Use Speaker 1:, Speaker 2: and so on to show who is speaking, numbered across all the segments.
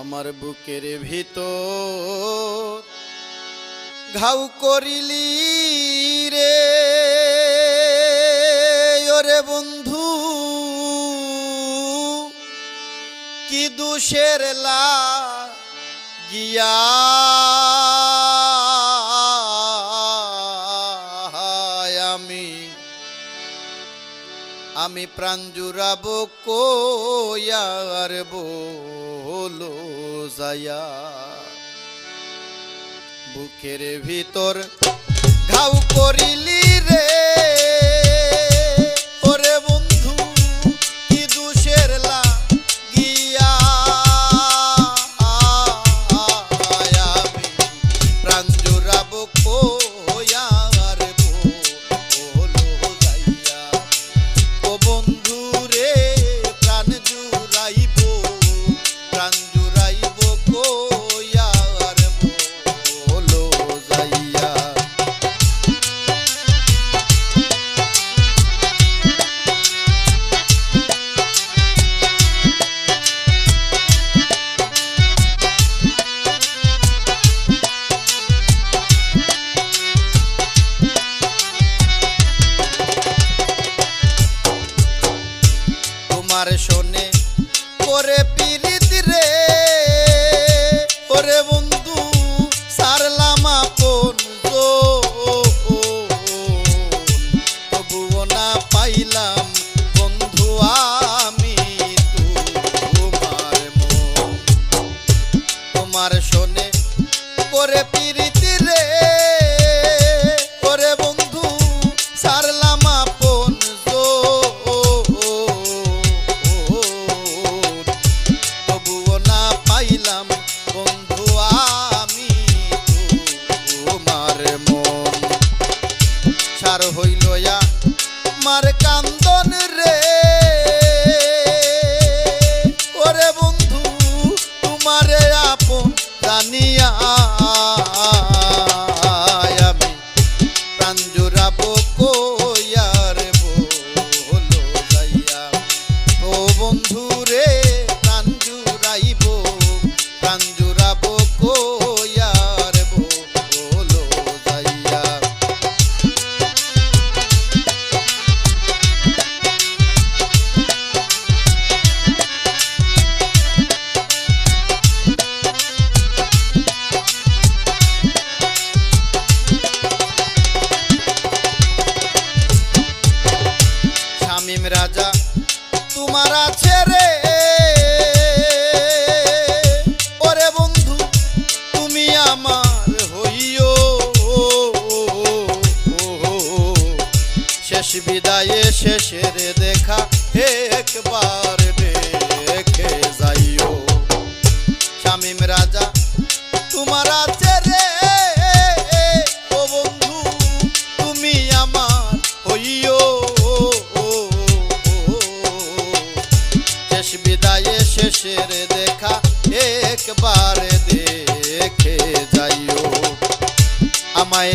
Speaker 1: আমার বুকের ভিতর ঘাউ করিলি রে। ওরে বন্ধু কি দুষের লা গিয়া আমি প্রাণ জুড়াব কোয়ার বলো যায়া। বুকের ভিতর ঘাউ করিলি তোমার শোনে করে পিরিত রে। ওরে বন্ধু সারলাম আপন তবুও না পাইলাম বন্ধু আমি তোমার তোমার শোনে করে দেখা একবার দেখে যাইও শামিম রাজা তোমার আছে রে ও বন্ধু তুমি আমার হইও শেষ বিদায়ে শেষের দেখা একবার দেখে যাইও আমায়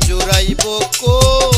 Speaker 1: প্রাণ কো